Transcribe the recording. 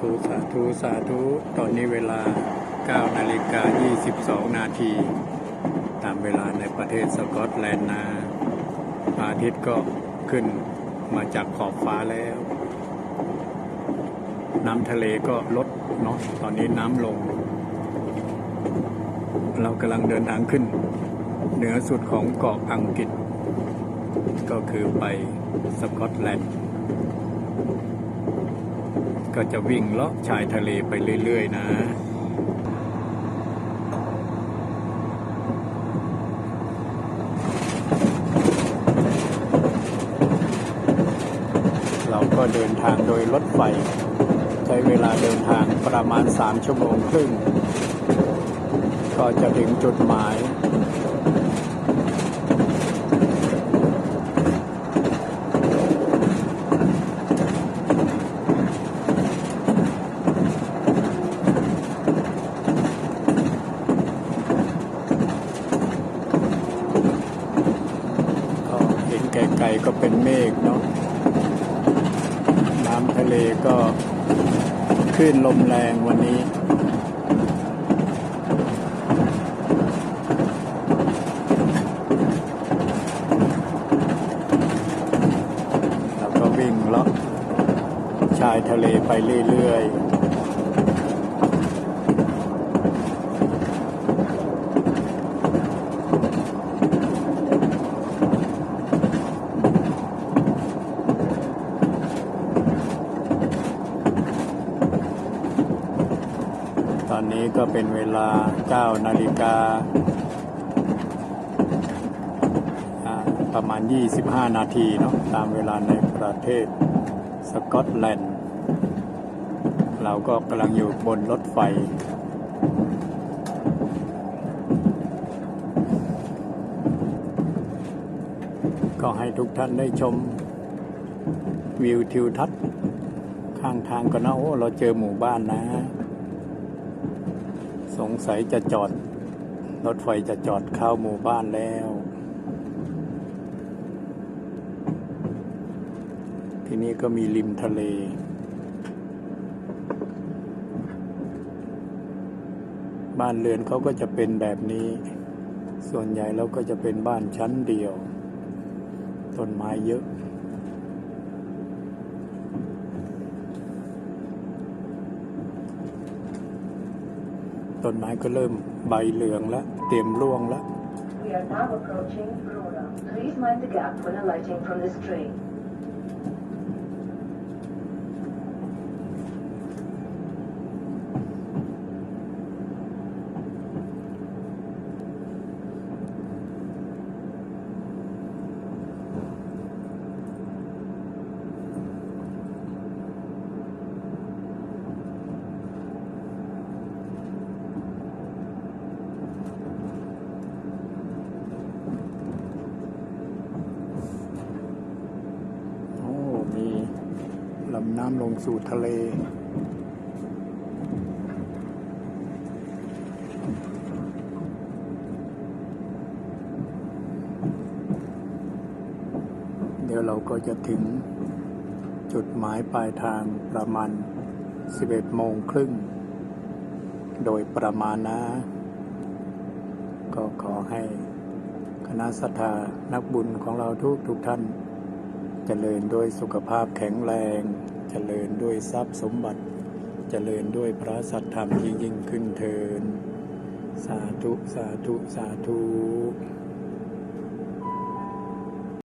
ธุสาธุสาธุ ตอนนี้เวลา 9 นาฬิกา 22 นาที ตามเวลาในประเทศสกอตแลนด์นะพระอาทิตย์ก็ขึ้นมาจากขอบฟ้าแล้ว น้ำทะเลก็ลดเนาะตอนนี้น้ำลง เรากำลังเดินทางขึ้น เหนือสุดของเกาะอังกฤษ ก็คือไปสกอตแลนด์ ก็จะวิ่งเลาะชายทะเลไปเรื่อย ๆ นะ เราก็เดินทางโดยรถไฟ ใช้เวลาเดินทางประมาณ 3 ชั่วโมงครึ่ง ก็จะถึงจุดหมาย ก็เห็นไก็เป็นเมฆเนาะน้ำทะเลก็คลื่นลมแรงวันนี้เราก็วิ่งเลาะชายทะเลไปเรื่อยๆ อนนี้ก็เป็นเวลา 9 นาฬิกา ประมาณ 25 นาทีเนาะตามเวลาในประเทศสกอตแลนด์ เราก็กำลังอยู่บนรถไฟก็ให้ทุกท่านได้ชมวิวทิวทัศน์ ข้างทางก็นะโอ้เราเจอหมู่บ้านนะ สงสัยจะจอด รถไฟจะจอดเข้าหมู่บ้านแล้ว ที่นี่ก็มีริมทะเล บ้านเรือนเขาก็จะเป็นแบบนี้ ส่วนใหญ่แล้วก็จะเป็นบ้านชั้นเดียว ต้นไม้เยอะ ต้นไม้ก็เริ่มใบเหลืองแล้วเตรียมร่วงแล้ว We are now approaching Aurora. Please mind the gap when alighting from this train. โอ้ มี ลำน้ำลงสู่ทะเล เดี๋ยวเราก็จะถึงจุดหมายปลายทางประมาณ 11 โมงครึ่ง โดยประมาณนะ ก็ขอให้คณะสัทธานักบุญของเราทุกทุกท่าน เจริญด้วยสุขภาพแข็งแรง เจริญด้วยทรัพย์สมบัติ เจริญด้วยพระสัทธรรมที่ยิ่งขึ้นเทิน สาธุ สาธุ สาธุ